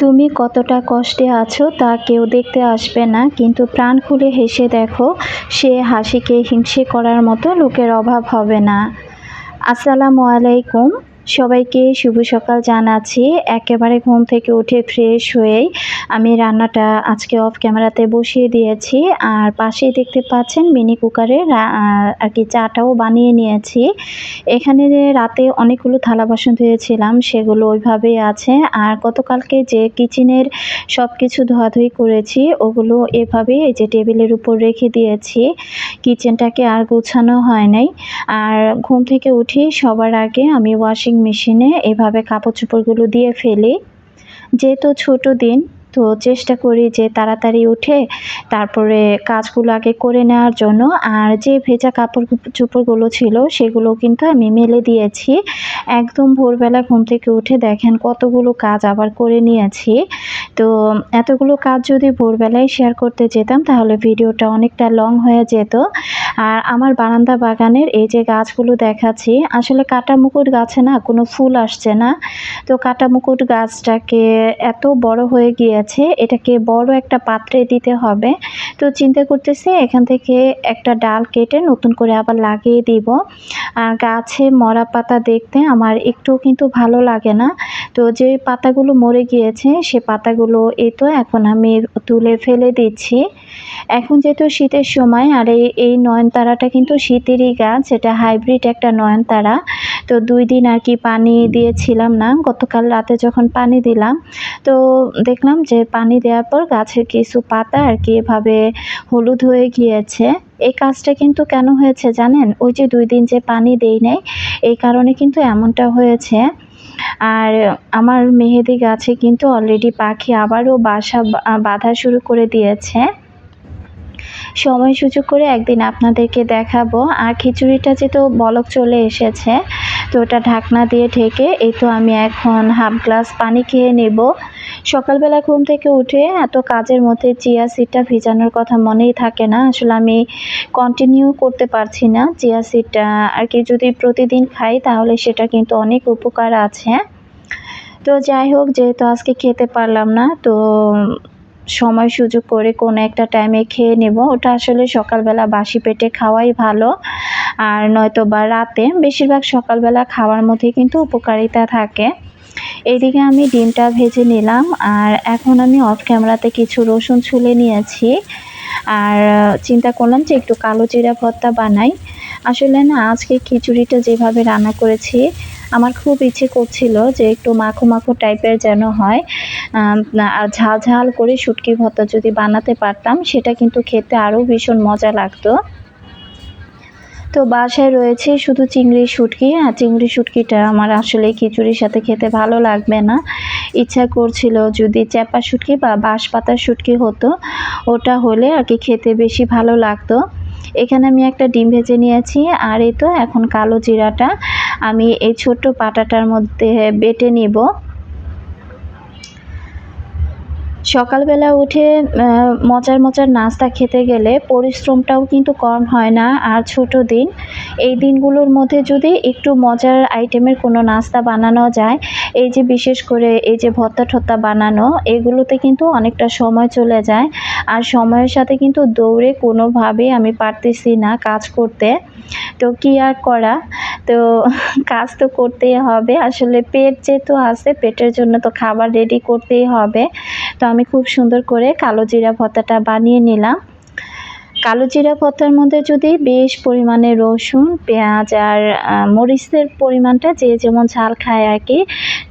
তুমি কতটা কষ্টে আছো তা কেউ দেখতে আসবে না, কিন্তু প্রাণ খুলে হেসে দেখো, সে হাসিকে হিংসে করার মতো লোকের অভাব হবে না। আসসালামু আলাইকুম। সবাইকে শুভ সকাল জানাচ্ছি। একেবারে ঘুম থেকে উঠে ফ্রেশ হয়েই আমি রান্নাটা আজকে অফ ক্যামেরাতে বসিয়ে দিয়েছি। আর পাশেই দেখতে পাচ্ছেন মিনি কুকারে আর কি চাটাও বানিয়ে নিয়েছি। এখানে যে রাতে অনেকগুলো থালা বাসন ধুয়েছিলাম, সেগুলো ওইভাবেই আছে। আর গতকালকে যে কিচেনের সব কিছু ধোয়াধুয়ি করেছি, ওগুলো এভাবেই এই যে টেবিলের উপর রেখে দিয়েছি। কিচেনটাকে আর গোছানো হয় নাই। আর ঘুম থেকে উঠি সবার আগে আমি ওয়াশিং মেশিনে এভাবে কাপড় চোপড়গুলো দিয়ে ফেলি। যেহেতু ছোট দিন, তো চেষ্টা করি যে তাড়াতাড়ি উঠে তারপরে কাজগুলো আগে করে নেওয়ার জন্য। আর যে ভেজা কাপড় চোপড়গুলো ছিল, সেগুলো কিন্তু আমি মেলে দিয়েছি। একদম ভোরবেলা ঘুম থেকে উঠে দেখেন কতগুলো কাজ আবার করে নিয়েছি। তো এতগুলো কাজ যদি ভোরবেলায় শেয়ার করতে যেতাম, তাহলে ভিডিওটা অনেকটা লং হয়ে যেত। আর আমার বারান্দা বাগানের এই যে গাছগুলো দেখাচ্ছি, আসলে কাটা মুকুট গাছে না কোনো ফুল আসছে না। তো কাটা মুকুট গাছটাকে এত বড় হয়ে গিয়েছে, এটাকে বড় একটা পাত্রে দিতে হবে। তো চিন্তা করতেছি এখান থেকে একটা ডাল কেটে নতুন করে আবার লাগিয়ে দিব। আর গাছে মরা পাতা দেখতে আমার একটু কিন্তু ভালো লাগে না। তো যে পাতাগুলো মরে গিয়েছে, সে পাতাগুলো এই তো এখন আমি তুলে ফেলে দিচ্ছি। এখন যেহেতু শীতের সময়, আর এই এই নয়নতারাটা কিন্তু শীতেরই গাছ, এটা হাইব্রিড একটা নয়নতারা। তো দুই দিন আর কি পানি দিয়েছিলাম না, গতকাল রাতে যখন পানি দিলাম, তো দেখলাম যে পানি দেওয়ার পর গাছের কিছু পাতা আর কি এভাবে হলুদ হয়ে গিয়েছে। এই কাজটা কিন্তু কেন হয়েছে জানেন? ওই যে দুই দিন যে পানি দেই নাই, এই কারণে কিন্তু এমনটা হয়েছে। আর আমার মেহেদি গাছে কিন্তু অলরেডি পাখি আবারও বাসা বাঁধা শুরু করে দিয়েছে। সময় সুযোগ করে একদিন আপনাদেরকে দেখাবো। আর খিচুড়িটা যেহেতু বলক চলে এসেছে তো ওটা ঢাকনা দিয়ে ঢেকে, এই তো আমি এখন হাফ গ্লাস পানি খেয়ে নেব। সকালবেলা ঘুম থেকে উঠে এত কাজের মধ্যে চিয়া সিডটা ভিজানোর কথা মনেই থাকে না। আসলে আমি কন্টিনিউ করতে পারছি না চিয়া সিডটা আর কি যদি প্রতিদিন খাই, তাহলে সেটা কিন্তু অনেক উপকার আছে। তো যাই হোক, যেহেতু আজকে খেতে পারলাম না, তো সময় সুযোগ করে কোনো একটা টাইমে খেয়ে নেব। ওটা আসলে সকালবেলা বাসি পেটে খাওয়াই ভালো। আর নয়তো বা রাতে, বেশিরভাগ সকালবেলা খাওয়ার মধ্যে কিন্তু উপকারিতা থাকে। এইদিকে আমি ডিমটা ভেজে নিলাম, আর এখন আমি অফ ক্যামেরাতে কিছু রসুন ছুলে নিয়েছি। আর চিন্তা করলাম যে একটু কালো জিরা ভর্তা বানাই। আসলে না, আজকে খিচুড়িটা যেভাবে রান্না করেছি আমার খুব ইচ্ছে করছিল যে একটু মাখো মাখো টাইপের যেন হয়। আর ঝাল ঝাল করে শুটকি ভর্তা যদি বানাতে পারতাম, সেটা কিন্তু খেতে আরও ভীষণ মজা লাগতো। তো বাসায় রয়েছে শুধু চিংড়ি শুটকি, আর চিংড়ি শুটকিটা আমার আসলে খিচুড়ির সাথে খেতে ভালো লাগবে না। ইচ্ছা করছিল যদি চ্যাপা শুটকি বা বাঁশ পাতার শুটকি হতো, ওটা হলে আর কি খেতে বেশি ভালো লাগতো। এখানে আমি একটা ডিম ভেজে নিয়েছি, আর এই তো এখন কালো জিরাটা। আমি এই ছোট্ট পাটাটার মধ্যে বেটে নিব। সকালবেলা উঠে মজার মজার নাস্তা খেতে গেলে পরিশ্রমটাও কিন্তু কম হয় না। আর ছোট দিন, এই দিনগুলোর মধ্যে যদি একটু মজার আইটেমের কোনো নাস্তা বানানো যায়, এই যে বিশেষ করে এই যে ভত্তা ঠত্তা বানানো, এগুলোতে কিন্তু অনেকটা সময় চলে যায়। আর সময়ের সাথে কিন্তু দৌড়ে কোনোভাবেই আমি পারতেছি না কাজ করতে। তো কি আর করা? তো কাজ তো করতেই হবে। আসলে পেট যেহেতু আছে, পেটের জন্য তো খাবার রেডি করতেই হবে। তো আমি খুব সুন্দর করে কালো জিরা ভর্তাটা বানিয়ে নিলাম। কালো জিরা ভর্তার মধ্যে যদি বেশ পরিমাণে রসুন, পেঁয়াজ আর মরিচের পরিমাণটা যে যেমন ঝাল খায় আর কি,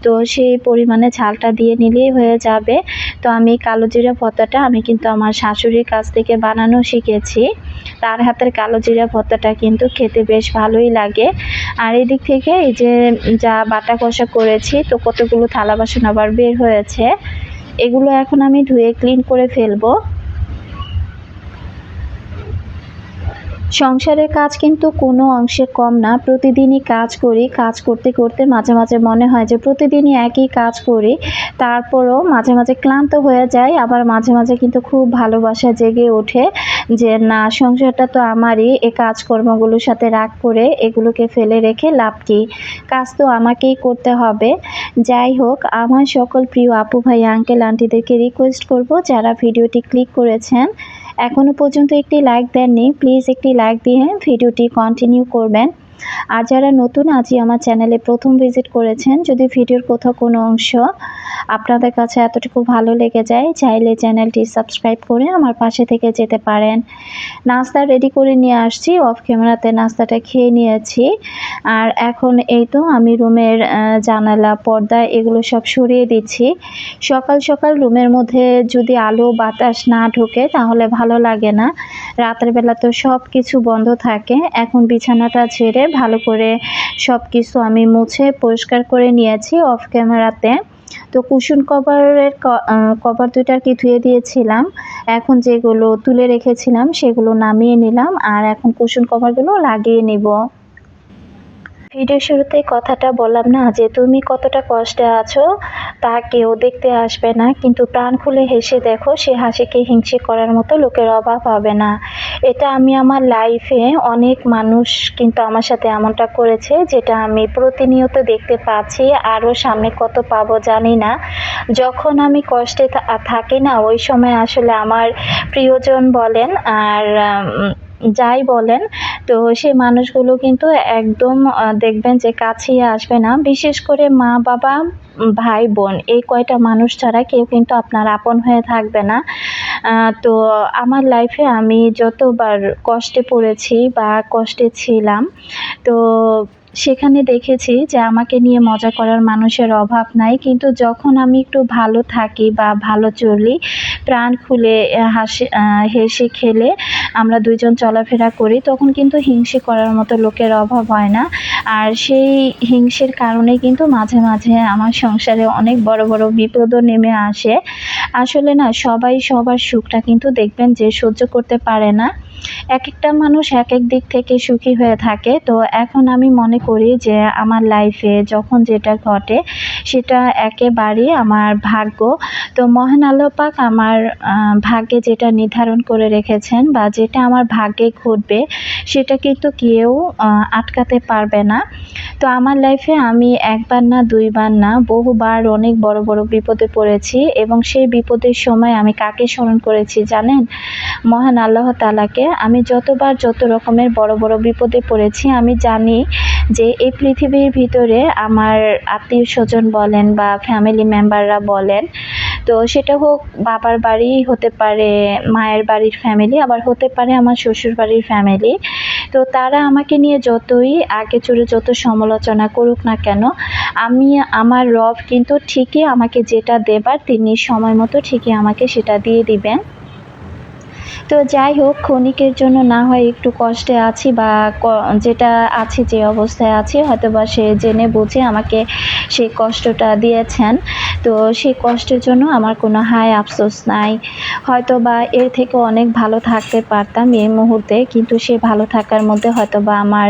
তো সেই পরিমাণে ঝালটা দিয়ে নিলেই হয়ে যাবে। তো আমি কালো জিরা ভর্তাটা আমি কিন্তু আমার শাশুড়ির কাছ থেকে বানানো শিখেছি। তার হাতের কালো জিরা ভর্তাটা কিন্তু খেতে বেশ ভালোই লাগে। আর এদিক থেকে এই যে যা বাটা কষা করেছি, তো কতগুলো থালা বাসন আবার বের হয়েছে। এগুলো এখন আমি ধুয়ে ক্লিন করে ফেলব। সংসারের কাজ কিন্তু কোনো অংশে কম না, প্রতিদিনই কাজ করি, কাজ করতে করতে মাঝে মাঝে মনে হয় যে প্রতিদিনই একই কাজ করি, তারপরও মাঝে মাঝে ক্লান্ত হয়ে যায় আবার মাঝে মাঝে কিন্তু খুব ভালোবাসা জেগে ওঠে। যে, না, সংসারটা তো আমারই, এ কাজকর্মগুলোর সাথে রাগ করে এগুলোকে ফেলে রেখে লাভ কী? কাজ তো আমাকেই করতে হবে। যাই হোক, আমার সকল প্রিয় আপু ভাই আঙ্কেল আন্টিদেরকে রিকোয়েস্ট করব যারা ভিডিওটি ক্লিক করেছেন। এখনও পর্যন্ত একটি লাইক দেননি প্লিজ একটি লাইক দিয়ে ভিডিওটি কন্টিনিউ করবেন। আর যারা নতুন আজই আমার চ্যানেলে প্রথম ভিজিট করেছেন, যদি ভিডিওর কোথাও কোনো অংশ আপনাদের কাছে এতটুকু ভালো লেগে যায়, চাইলে চ্যানেলটি সাবস্ক্রাইব করে আমার পাশে থেকে যেতে পারেন। নাস্তা রেডি করে নিয়ে আসছি, অফ ক্যামেরাতে নাস্তাটা খেয়ে নিয়েছি। আর এখন এই তো আমি রুমের জানালা, পর্দা এগুলো সব সরিয়ে দিচ্ছি। সকাল সকাল রুমের মধ্যে যদি আলো বাতাস না ঢোকে তাহলে ভালো লাগে না। রাতের বেলা তো সব কিছু বন্ধ থাকে, এখন বিছানাটা ঝেড়ে ভালো করে সব কিছু আমি মুছে পরিষ্কার করে নিয়েছি অফ ক্যামেরাতে তো কুসুন কভারের কভার দুইটা কি ধুয়ে দিয়েছিলাম। এখন যেগুলো তুলে রেখেছিলাম সেগুলো নামিয়ে নিলাম আর এখন কুসুন কভারগুলো লাগিয়ে নিব। ভিডিও শুরুতে কথাটা বললাম না যে তুমি কতটা কষ্টে আছো তা কেউ দেখতে আসবে না। কিন্তু প্রাণ খুলে হেসে দেখো, সে হাসিকে হিংসে করার মতো লোকের অভাব হবে না। এটা আমি আমার লাইফে অনেক মানুষ কিন্তু আমার সাথে এমনটা করেছে, যেটা আমি প্রতিনিয়ত দেখতে পাচ্ছি, আরও সামনে কত পাবো জানি না। যখন আমি কষ্টে থাকি না, ওই সময় আসলে আমার প্রিয়জন বলেন আর যাই বলেন, তো সেই মানুষগুলো কিন্তু একদম দেখবেন যে কাছেই আসবে না। বিশেষ করে মা, বাবা ভাই, বোন, এই কয়টা মানুষ ছাড়া কেউ কিন্তু আপনার আপন হয়ে থাকবে না। তো আমার লাইফে আমি যতবার কষ্টে পড়েছি বা কষ্টে ছিলাম, তো সেখানে দেখেছি যে আমাকে নিয়ে মজা করার মানুষের অভাব নাই, কিন্তু যখন আমি একটু ভালো থাকি বা ভালো চলি, প্রাণ খুলে হাসি হেসে খেলে আমরা দুইজন চলাফেরা করি, তখন কিন্তু হিংসে করার মতো লোকের অভাব হয় না। আর সেই হিংসের কারণে কিন্তু মাঝে মাঝে আমার সংসারে অনেক বড় বড় বিপদও নেমে আসে। আসলে না, সবাই সবার সুখটা কিন্তু দেখবেন যে সহ্য করতে পারে না। এক একটা মানুষ এক এক দিক থেকে সুখী হয়ে থাকে। তো এখন আমি মনে করি যে আমার লাইফে যখন যেটা ঘটে, সেটা একেবারেই আমার ভাগ্য। তো মহান আল্লাহ পাক আমার ভাগ্যে যেটা নির্ধারণ করে রেখেছেন বা যেটা আমার ভাগ্যে ঘটবে, সেটা কিন্তু কেউ আটকাতে পারবে না। তো আমার লাইফে আমি একবার না দুইবার না, বহুবার অনেক বড় বড় বিপদে পড়েছি এবং সেই বিপদের সময় আমি কাকে স্মরণ করেছি জানেন? মহান আল্লাহ তালাকে আমি যতবার যত রকমের বড় বড় বিপদে পড়েছি, আমি জানি যে এই পৃথিবীর ভিতরে আমার আত্মীয় স্বজন বলেন বা ফ্যামিলি মেম্বাররা বলেন তো সেটা হোক, বাবার বাড়ি হতে পারে, মায়ের বাড়ির ফ্যামিলি আবার হতে পারে আমার শ্বশুর বাড়ির ফ্যামিলি তো তারা আমাকে নিয়ে যতই আগে চড়ে যত সমালোচনা করুক না কেন, আমি, আমার রব কিন্তু ঠিকই আমাকে যেটা দেবার, তিনি সময় মতো ঠিকই আমাকে সেটা দিয়ে দিবেন। তো যাই হোক, ক্ষণিকের জন্য না হয় একটু কষ্টে আছি বা যেটা আছি, যে অবস্থায় আছি হয়তো বা সে জেনে বুঝে আমাকে সেই কষ্টটা দিয়েছেন। তো সেই কষ্টের জন্য আমার কোনো হাই আফসোস নাই। হয়তো বা এর থেকে অনেক ভালো থাকতে পারতাম এই মুহূর্তে, কিন্তু সে ভালো থাকার মধ্যে হয়তো বা আমার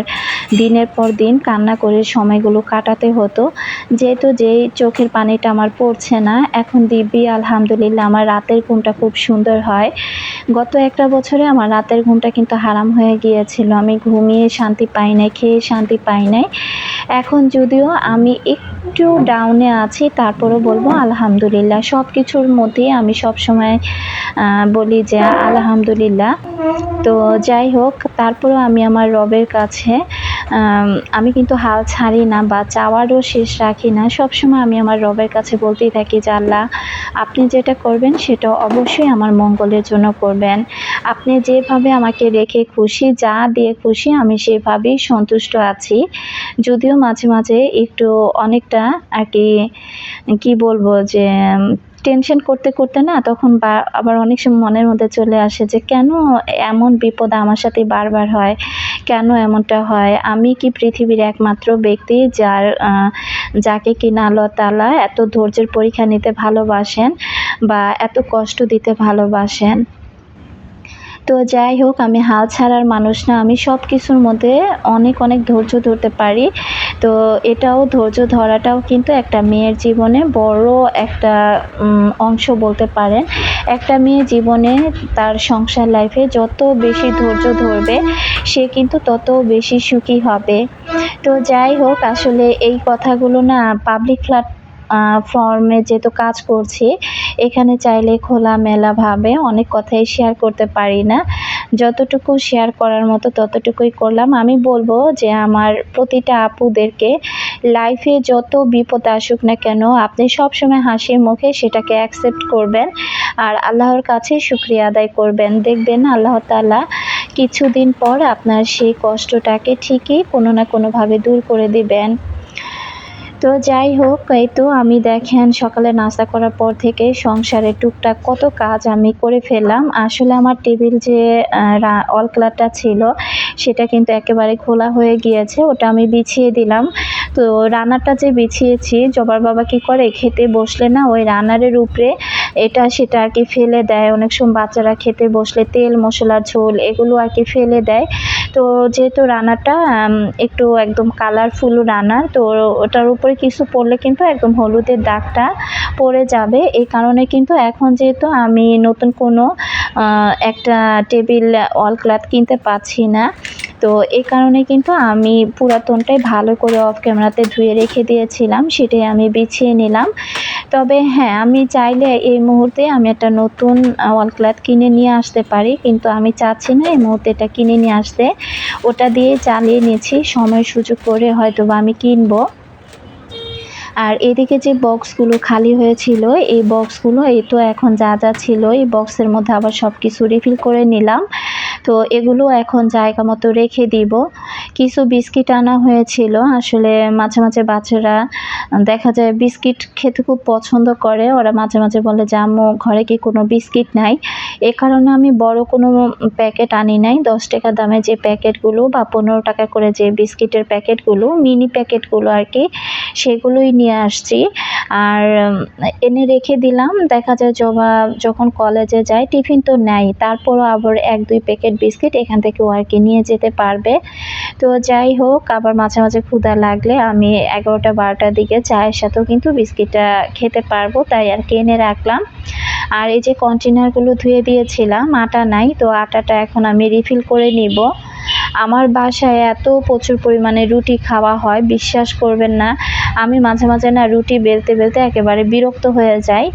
দিনের পর দিন কান্না করে সময়গুলো কাটাতে হতো। যেহেতু যেই চোখের পানিটা আমার পড়ছে না, এখন দিব্যি, আলহামদুলিল্লাহ, আমার রাতের ঘুমটা খুব সুন্দর হয়। গত একটা বছরে আমার রাতের ঘুমটা কিন্তু হারাম হয়ে গিয়েছিল। আমি ঘুমিয়ে শান্তি পাই নাই, খেয়ে শান্তি পাই নাই। এখন যদিও আমি একটু ডাউনে আছি, তারপরও বলব আলহামদুলিল্লাহ। সব কিছুর মধ্যে আমি সব সময় বলি যে আলহামদুলিল্লাহ। তো যাই হোক, তারপরও আমি আমার রবের কাছে আমি কিন্তু হাল ছাড়ি না বা চাওয়ারও শেষ রাখি না। সবসময় আমি আমার রবের কাছে বলতেই থাকি যে, আল্লাহ, আপনি যেটা করবেন সেটা অবশ্যই আমার মঙ্গলের জন্য করবেন। আপনি যেভাবে আমাকে রেখে খুশি, যা দিয়ে খুশি, আমি সেভাবেই সন্তুষ্ট আছি। যদিও মাঝে মাঝে একটু অনেকটা আর কি, কী বলব যে টেনশন করতে করতে না তখন বা, আবার অনেক সময় মনের মধ্যে চলে আসে যে, কেন এমন বিপদ আমার সাথে বারবার হয়? কেন এমনটা হয়? আমি কি পৃথিবীর একমাত্র ব্যক্তি যার যাকে কিনা আল্লাহ তালা এত ধৈর্যের পরীক্ষা নিতে ভালোবাসেন বা এত কষ্ট দিতে ভালোবাসেন? তো যাই হোক, আমি হাল ছাড়ার মানুষ না। আমি সব কিছুর মধ্যে অনেক অনেক ধৈর্য ধরতে পারি। তো এটাও ধৈর্য ধরাটাও কিন্তু একটা মেয়ের জীবনে বড় একটা অংশ বলতে পারেন। একটা মেয়ে জীবনে তার সংসার লাইফে যত বেশি ধৈর্য ধরবে, সে কিন্তু তত বেশি সুখী হবে। তো যাই হোক, আসলে এই কথাগুলো না পাবলিক ফ্ল্যাট ফর্মে যেহেতু কাজ করছি, এখানে চাইলে খোলামেলাভাবে অনেক কথাই শেয়ার করতে পারি না। যতটুকু শেয়ার করার মতো ততটুকুই করলাম। আমি বলব যে আমার প্রতিটা আপুদেরকে লাইফে যত বিপদ আসুক না কেন, আপনি সবসময় হাসি মুখে সেটাকে অ্যাকসেপ্ট করবেন আর আল্লাহর কাছে শুক্রিয়া আদায় করবেন। দেখবেন আল্লাহ তাআলা কিছুদিন পর আপনার সেই কষ্টটাকে ঠিকই কোনো না কোনোভাবে দূর করে দিবেন। তো যাই হোক, এই তো আমি দেখেন সকালে নাস্তা করার পর থেকে সংসারে টুকটাক কত কাজ আমি করে ফেললাম। আসলে আমার টেবিল যে অল ক্লারটা ছিল, সেটা কিন্তু একেবারে খোলা হয়ে গিয়েছে, ওটা আমি বিছিয়ে দিলাম। তো রান্নাটা যে বিছিয়েছি, জবার বাবা কি করে, খেতে বসলে না, ওই রানারের উপরে এটা সেটা আর কি ফেলে দেয়। অনেক সময় বাচ্চারা খেতে বসলে তেল, মশলা, ঝোল এগুলো আর কি ফেলে দেয়। তো যেহেতু রান্নাটা একটু একদম কালারফুল রান্নার তো ওটার উপরে কিছু পড়লে কিন্তু একদম হলুদের দাগটা পড়ে যাবে। এই কারণে কিন্তু এখন যেহেতু আমি নতুন কোনো একটা টেবিল ওয়াল ক্লাথ কিনতে পাচ্ছি না, তো এই কারণে কিন্তু আমি পুরাতনটাই ভালো করে অফ ক্যামেরাতে ধুয়ে রেখে দিয়েছিলাম। সেটাই আমি বিছিয়ে নিলাম। তবে হ্যাঁ আমি চাইলে এই মুহূর্তে আমি একটা নতুন ওয়াল ক্লথ কিনে নিয়ে আসতে পারি। কিন্তু আমি চাচ্ছি না এই মুহূর্তে এটা কিনে নিয়ে আসতে। ওটা দিয়ে চালিয়ে নিয়েছি সময় সুযোগ করে হয়তো বা আমি কিনবো। আর এদিকে যে বক্সগুলো খালি হয়েছিল, এই বক্সগুলো, এই তো এখন যা যা ছিল, এই বক্সের মধ্যে আবার সব কিছু রিফিল করে নিলাম। তো এগুলো এখন জায়গা মতো রেখে দিব। কিছু বিস্কিট আনা হয়েছিল। আসলে মাঝে মাঝে বাচ্চারা, দেখা যায় বিস্কিট খেতে খুব পছন্দ করে। ওরা মাঝে মাঝে বলে যে, আম্মু, ঘরে কি কোনো বিস্কিট নাই? এ কারণে আমি বড় কোনো প্যাকেট আনি নাই। দশ টাকা দামে যে প্যাকেটগুলো বা পনেরো টাকা করে যে বিস্কিটের প্যাকেটগুলো, মিনি প্যাকেটগুলো আর কি, সেগুলোই নিয়ে আসছি। আর এনে রেখে দিলাম। দেখা যায় জবা যখন কলেজে যায়, টিফিন তো নেয় তারপরও আবার এক দুই প্যাকেট বিস্কিট এখান থেকে আর কি নিয়ে যেতে পারবে। তো যাই হোক, আবার মাঝে মাঝে ক্ষুধা লাগলে আমি এগারোটা বারোটার দিকে চায়ের সাথেও কিন্তু বিস্কিটটা খেতে পারব, তাই আর কি এনে রাখলাম। আর এই যে কন্টেনারগুলো ধুয়ে দিয়েছিলাম, আটা নাই, তো আটাটা এখন আমি রিফিল করে নিব। আমার বাসায় এত প্রচুর পরিমাণে রুটি খাওয়া হয়, বিশ্বাস করবেন না। আমি মাঝে মাঝে না রুটি বেলতে বেলতে একেবারে বিরক্ত হয়ে যাই।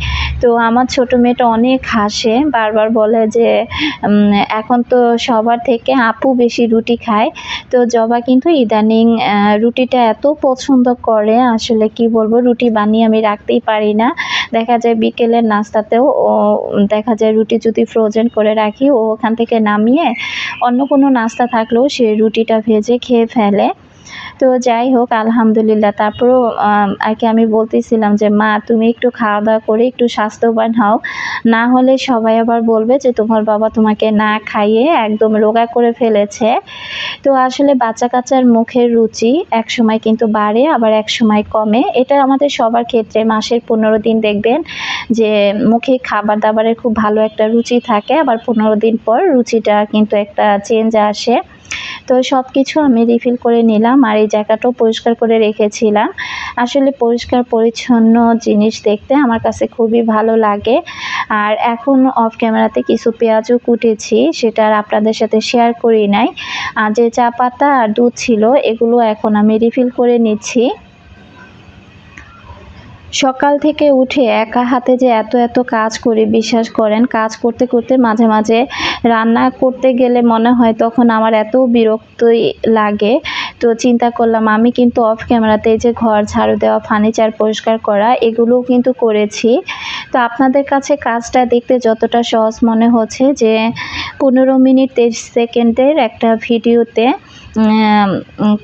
তো আমার ছোট মেয়েটা অনেক হাসে, বারবার বলে যে এখন তো সবার থেকে আপু বেশি রুটি খায়। তো জবা কিন্তু ইদানিং রুটিটা এত পছন্দ করে, আসলে কি বলব, রুটি বানিয়ে আমি রাখতেই পারি না। দেখা যায় বিকেলের নাস্তাতেও, ও, দেখা যায় রুটি যদি ফ্রোজেন করে রাখি, ও ওখান থেকে নামিয়ে অন্য কোনো নাস্তা থাকলেও সে রুটিটা ভেজে খেয়ে ফেলে। তো যাই হোক, আলহামদুলিল্লাহ। তারপরেও আর কি আমি বলতেছিলাম যে, মা, তুমি একটু খাওয়া দাওয়া করে একটু স্বাস্থ্যবান হও। না হলে সবাই আবার বলবে যে, তোমার বাবা তোমাকে না খাইয়ে একদম রোগা করে ফেলেছে। তো আসলে বাচ্চা কাচ্চার মুখের রুচি এক সময় কিন্তু বাড়ে, আবার এক সময় কমে। এটা আমাদের সবার ক্ষেত্রে মাসের পনেরো দিন দেখবেন যে, মুখে খাবার দাবারের খুব ভালো একটা রুচি থাকে, আবার পনেরো দিন পর রুচিটা কিন্তু একটা চেঞ্জ আসে। তো সব কিছু আমি রিফিল করে নিলাম আর এই জায়গাটাও পরিষ্কার করে রেখেছিলাম। আসলে পরিষ্কার, পরিচ্ছন্ন জিনিস দেখতে আমার কাছে খুবই ভালো লাগে। আর এখন অফ ক্যামেরাতে কিছু পেঁয়াজও কুটেছি, সেটা আর আপনাদের সাথে শেয়ার করি নাই। আর যে চা পাতা আর দুধ ছিল, এগুলো এখন আমি রিফিল করে নিচ্ছি। সকাল থেকে উঠে একা হাতে যে এত এত কাজ করি বিশ্বাস করেন, কাজ করতে করতে মাঝে মাঝে রান্না করতে গেলে মনে হয় তখন আমার এত বিরক্তই লাগে। তো চিন্তা করলাম, আমি কিন্তু অফ ক্যামেরাতে যে ঘর ঝাড়ু দেওয়া ফার্নিচার পরিষ্কার করা, এগুলোও কিন্তু করেছি। তো আপনাদের কাছে কাজটা দেখতে যতটা সহজ মনে হচ্ছে যে, পনেরো মিনিট, তেইশ সেকেন্ডের একটা ভিডিওতে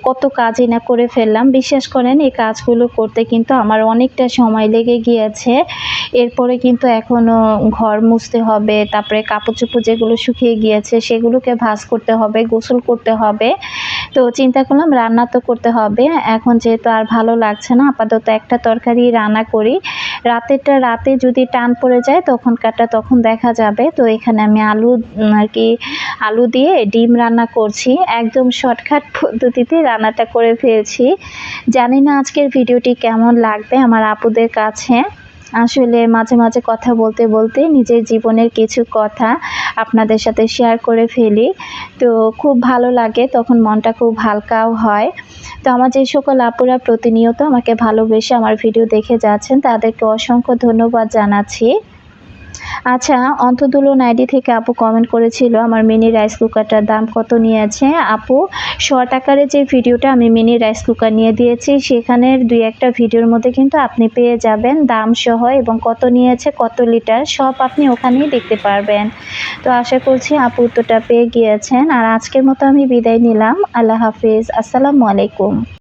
কত কাজই না করে ফেললাম। বিশ্বাস করেন, এই কাজগুলো করতে কিন্তু আমার অনেকটা সময় লেগে গিয়েছে। এরপরে কিন্তু এখনও ঘর মুছতে হবে, তারপরে কাপড় চোপড় যেগুলো শুকিয়ে গিয়েছে সেগুলোকে ভাজ করতে হবে, গোসল করতে হবে। তো চিন্তা করলাম রান্না তো করতে হবে। এখন যেহেতু আর ভালো লাগছে না, আপাতত একটা তরকারি রান্না করি। রাতেরটা রাতে যদি টান পড়ে যায় তখন কাটা তখন দেখা যাবে। তো এখানে আমি আলু আর কি, আলু দিয়ে ডিম রান্না করছি। একদম শর্টকাট পদ্ধতিতে রান্নাটা করে ফেলছি। জানি না আজকের ভিডিওটি কেমন লাগবে আমার আপুদের কাছে। আসলে মাঝে মাঝে কথা বলতে বলতে নিজের জীবনের কিছু কথা আপনাদের সাথে শেয়ার করে ফেলি। তো খুব ভালো লাগে, তখন মনটা খুব হালকাও হয়। তো আমার যে সকল আপুরা প্রতিনিয়ত আমাকে ভালোবেসে আমার ভিডিও দেখে যাচ্ছেন, তাদেরকে অসংখ্য ধন্যবাদ জানাচ্ছি। আচ্ছা অন্তদুলো নাইডি থেকে আপু কমেন্ট করেছিল, আমার মিনি রাইস কুকারটার দাম কত নিয়েছে? আপু শর্ট আকারে যে ভিডিওটা আমি মিনি রাইস কুকার নিয়ে দিয়েছি, সেখানের দুই একটা ভিডিওর মধ্যে কিন্তু আপনি পেয়ে যাবেন দাম সহ এবং কত নিয়েছে, কত লিটার সব আপনি ওখানেই দেখতে পারবেন। তো আশা করছি আপু উত্তরটা পেয়ে গিয়েছেন। আর আজকের মতো আমি বিদায় নিলাম। আল্লাহ হাফিজ। আসসালামু আলাইকুম।